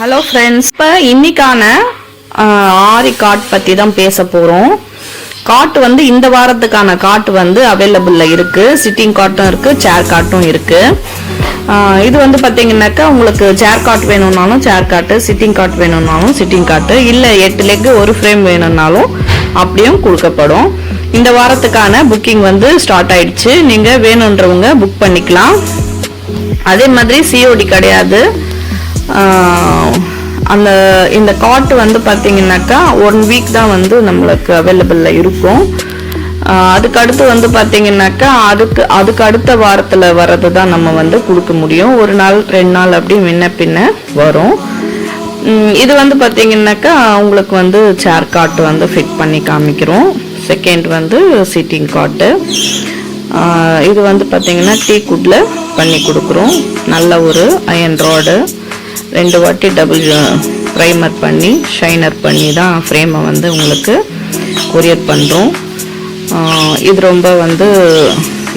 Hello friends இப்போ இன்னைக்கான ஆரி God பற்றி தான் பேச போகிறோம் காட் வந்து இந்த வாரத்துக்கான காட் வந்து அவைலபிளில் இருக்குது சிட்டிங் காட்டும் இருக்குது சேர் காட்டும் இருக்குது இது வந்து பார்த்தீங்கன்னாக்கா உங்களுக்கு சேர் காட் வேணும்னாலும் சேர் காட்டு சிட்டிங் காட் வேணும்னாலும் சிட்டிங் காட்டு இல்லை எட்டு லெக்கு ஒரு ஃப்ரேம் வேணும்னாலும் அப்படியும் கொடுக்கப்படும். இந்த வாரத்துக்கான புக்கிங் வந்து ஸ்டார்ட் ஆயிடுச்சு. நீங்கள் வேணுன்றவங்க புக் பண்ணிக்கலாம். அதே மாதிரி சிஓடி கிடையாது. அந்த இந்த காட் வந்து பார்த்தீங்கன்னாக்கா ஒன் வீக் தான் வந்து நம்மளுக்கு அவைலபிளில் இருக்கும். அதுக்கு அடுத்து வந்து பார்த்தீங்கன்னாக்கா அதுக்கு அதுக்கு அடுத்த வாரத்தில் வர்றது தான் நம்ம வந்து கொடுக்க முடியும். ஒரு நாள் ரெண்டு நாள் அப்படி முன்ன பின்ன வரும் இது வந்து பார்த்தீங்கன்னாக்கா உங்களுக்கு வந்து சேர் காட்டு வந்து ஃபிட் பண்ணி காமிக்கிறோம். செகண்ட் வந்து சிட்டிங் காட்டு இது வந்து பார்த்தீங்கன்னா டீ குட்டில் பண்ணி கொடுக்குறோம். நல்ல ஒரு அயன் ராடு ரெண்டு வாட்டி டபுள் ப்ரைமர் பண்ணி ஷைனர் பண்ணி தான் ஃப்ரேமை வந்து உங்களுக்கு கொரியர் பண்ணுறோம் இது ரொம்ப வந்து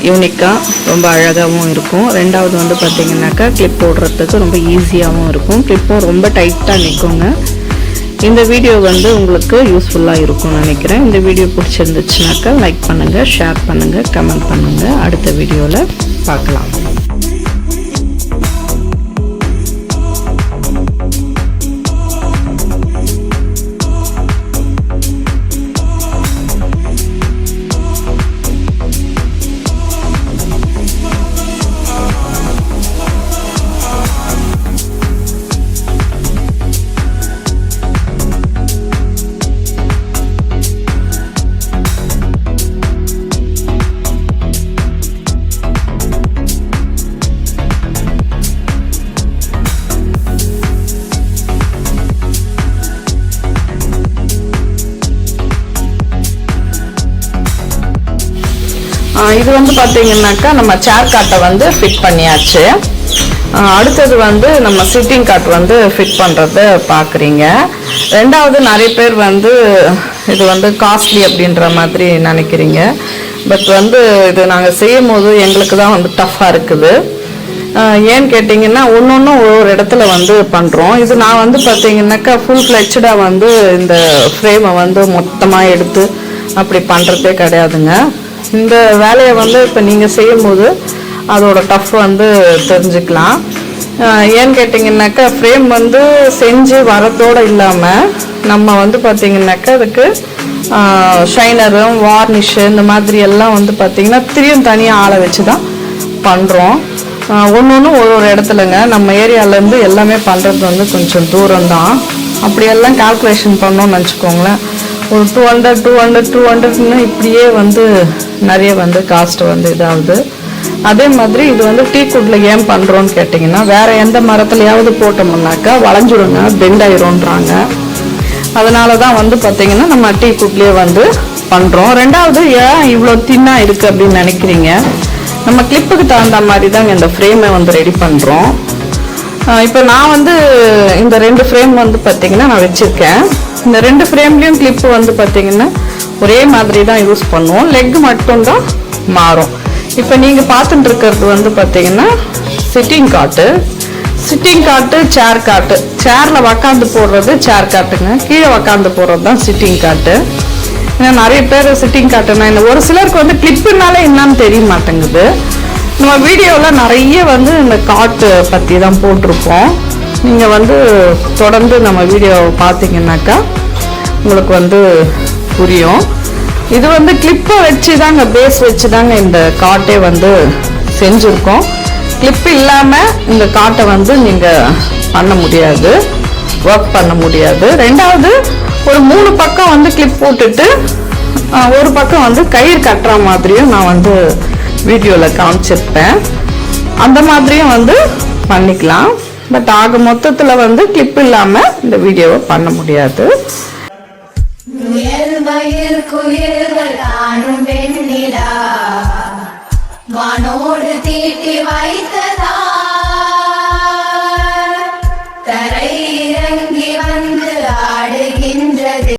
யூனிக்காக ரொம்ப அழகாகவும் இருக்கும். ரெண்டாவது வந்து பார்த்திங்கனாக்கா கிளிப் போடுறதுக்கு ரொம்ப ஈஸியாகவும் இருக்கும். கிளிப்பும் ரொம்ப டைட்டாக நிற்குங்க இந்த வீடியோ வந்து உங்களுக்கு யூஸ்ஃபுல்லாக இருக்கும்னு நினைக்கிறேன். இந்த வீடியோ பிடிச்சிருந்துச்சுனாக்கா லைக் பண்ணுங்கள் ஷேர் பண்ணுங்கள் கமெண்ட் பண்ணுங்கள் அடுத்த வீடியோவில் பார்க்கலாம். இது வந்து பார்த்தீங்கன்னாக்கா நம்ம சேர் காட்டை வந்து ஃபிட் பண்ணியாச்சு. அடுத்தது வந்து நம்ம சிட்டிங் காட் வந்து ஃபிட் பண்ணுறத பார்க்குறீங்க ரெண்டாவது நிறைய பேர் வந்து இது வந்து காஸ்ட்லி அப்படின்ற மாதிரி நினைக்கிறீங்க. பட் வந்து இது நாங்கள் செய்யும் போது எங்களுக்கு தான் வந்து டஃப்பாக இருக்குது. ஏன்னு கேட்டிங்கன்னா ஒன்று ஒன்று ஒரு இடத்துல வந்து பண்ணுறோம் இது நான் வந்து பார்த்தீங்கன்னாக்கா ஃபுல் ஃப்ளெக்சடாக வந்து இந்த ஃப்ரேமை வந்து மொத்தமாக எடுத்து அப்படி பண்ணுறதே கிடையாதுங்க. இந்த வேலையை வந்து இப்போ நீங்கள் செய்யும்போது அதோட டஃப் வந்து தெரிஞ்சுக்கலாம். ஏன்னு கேட்டிங்கன்னாக்கா ஃப்ரேம் வந்து செஞ்சு வரத்தோடு இல்லாமல் நம்ம வந்து பார்த்தீங்கன்னாக்கா அதுக்கு ஷைனரும் வார்னிஷு இந்த மாதிரி எல்லாம் வந்து பார்த்திங்கன்னா திரியும் தனியாக ஆளை வச்சு தான் பண்ணுறோம் ஒன்று ஒன்று ஒரு ஒரு இடத்துலங்க. நம்ம ஏரியாவிலேருந்து எல்லாமே பண்ணுறது வந்து கொஞ்சம் தூரம் தான் அப்படியெல்லாம் கால்குலேஷன் பண்ணோம்னு வச்சுக்கோங்களேன். ஒரு two hundred two hundred two ஹண்ட்ரட்னு இப்படியே வந்து நிறைய வந்து காஸ்ட் வந்து இதாகுது. அதே மாதிரி இது வந்து டீ குட்டில் ஏன் பண்ணுறோன்னு கேட்டிங்கன்னா வேறு எந்த மரத்துலையாவது போட்டோம்னாக்கா வளைஞ்சிருங்க பெண்ட் ஆயிரும்ன்றாங்க. அதனால தான் வந்து பார்த்தீங்கன்னா நம்ம டீ குட்லேயே வந்து பண்ணுறோம் ரெண்டாவது ஏன் இவ்வளோ தின்னாக இருக்குது அப்படின்னு நினைக்கிறீங்க? நம்ம கிளிப்புக்கு தகுந்த மாதிரி தாங்க இந்த ஃப்ரேமை வந்து ரெடி பண்ணுறோம் இப்போ நான் வந்து இந்த ரெண்டு ஃப்ரேம் வந்து பார்த்தீங்கன்னா நான் வச்சுருக்கேன். இந்த ரெண்டு ஃப்ரேம்லேயும் கிளிப்பு வந்து பார்த்தீங்கன்னா ஒரே மாதிரி தான் யூஸ் பண்ணுவோம். லெக் மட்டும்தான் மாறும். இப்போ நீங்கள் பார்த்துட்டு இருக்கிறது வந்து பார்த்தீங்கன்னா சிட்டிங் காட்டு சிட்டிங் காட்டு சேர் காட்டு சேரில் உக்காந்து போடுறது சேர் காட்டுங்க கீழே உக்காந்து போடுறது தான் சிட்டிங் காட்டு ஏன்னா நிறைய பேர் சிட்டிங் காட்டுனா இந்த ஒரு சிலருக்கு வந்து கிளிப்புனாலே என்னன்னு தெரிய மாட்டேங்குது. நம்ம வீடியோவில் நிறைய வந்து இந்த காட்டு பற்றி தான் போட்டிருப்போம். நீங்கள் வந்து தொடர்ந்து நம்ம வீடியோ பார்த்தீங்கன்னாக்கா உங்களுக்கு வந்து புரியும். இது வந்து கிளிப்பை வச்சு தாங்க பேஸ் வச்சு தாங்க இந்த காட்டை வந்து செஞ்சுருக்கோம். கிளிப் இல்லாமல் இந்த காட்டை வந்து நீங்கள் பண்ண முடியாது ஒர்க் பண்ண முடியாது. ரெண்டாவது ஒரு மூணு பக்கம் வந்து கிளிப் போட்டுட்டு ஒரு பக்கம் வந்து கயிறு கட்டுற மாதிரியும் நான் வந்து வீடியோவில் காமிச்சிருப்பேன். அந்த மாதிரியும் வந்து பண்ணிக்கலாம். பட் ஆக மொத்தத்தில் வந்து கிளிப் இல்லாமல் இந்த வீடியோவை பண்ண முடியாது. வானோடு தீட்டி வைத்ததா?